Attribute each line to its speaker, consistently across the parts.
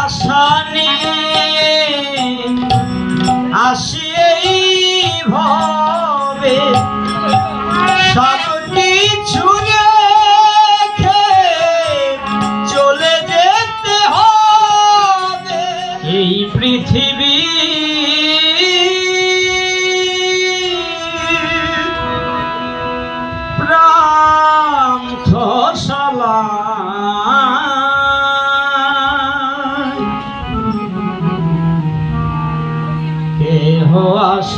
Speaker 1: আসানি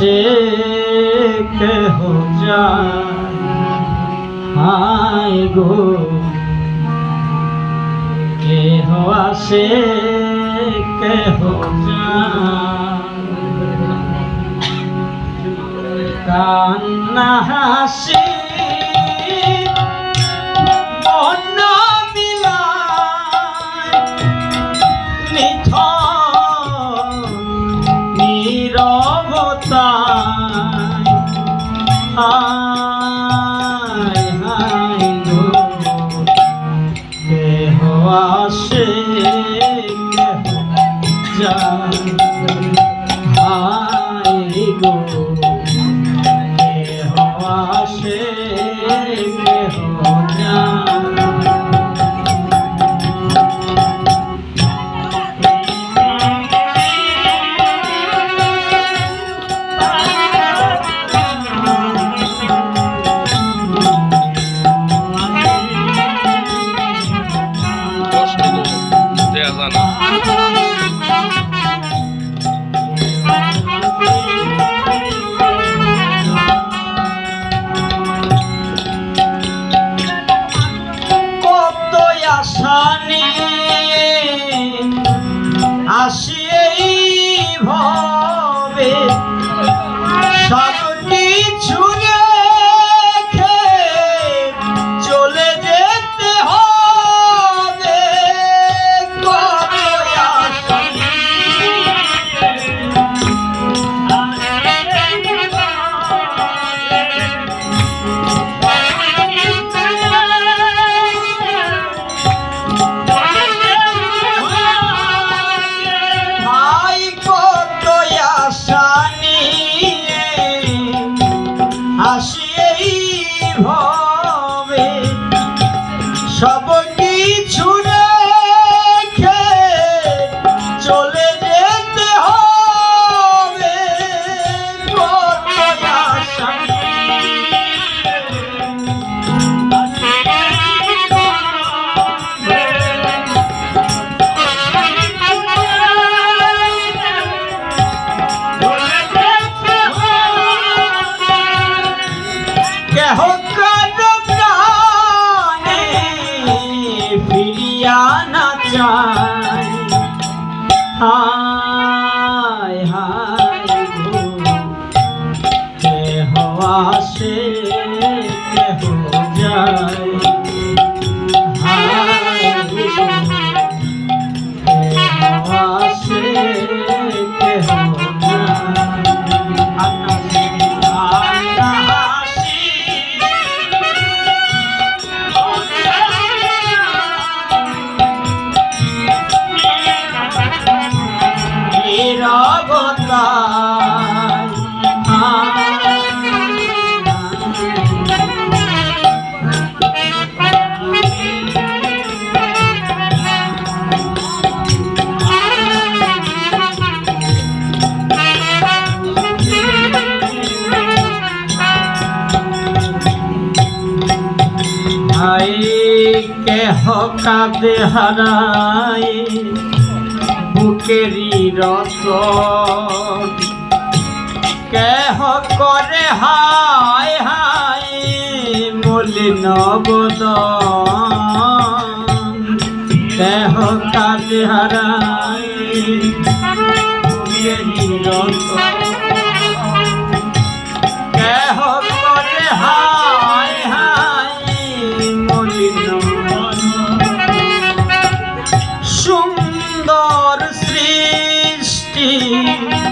Speaker 1: সে কেহ যায় গো কেহ আসে কেহ কান্না হাসি সে যা
Speaker 2: 봐 Acho দিয়া না
Speaker 1: চাই হায় হায় কে হওয়া সে কেহ যায় ভাই কেহ কাঁদে বুকেরি রস। কেহ করে হায় হায় মলিন বদ কেহ কাজে হারায় বুকেরি রস। Thank you.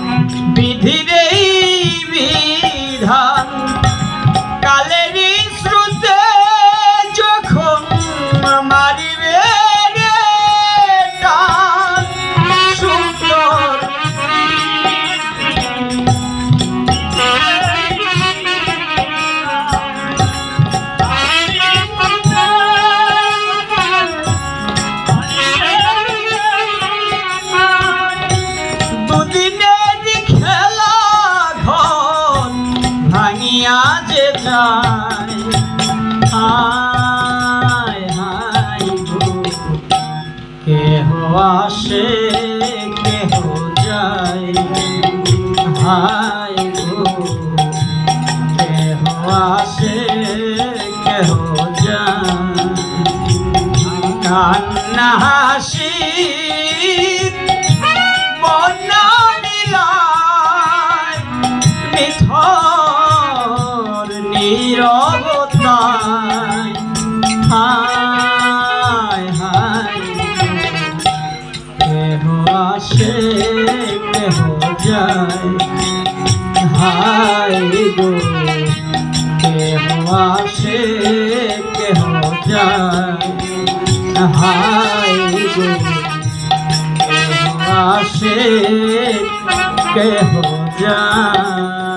Speaker 1: কেহ কেহ কান্না হাসি, বন্যা মিলায় নিথর নীরবতায় হায় হায়, কেহ আসে, কেহ যায়। হায় গো আসে কেহ যায়? হাই গো। আসে কেহ যায়?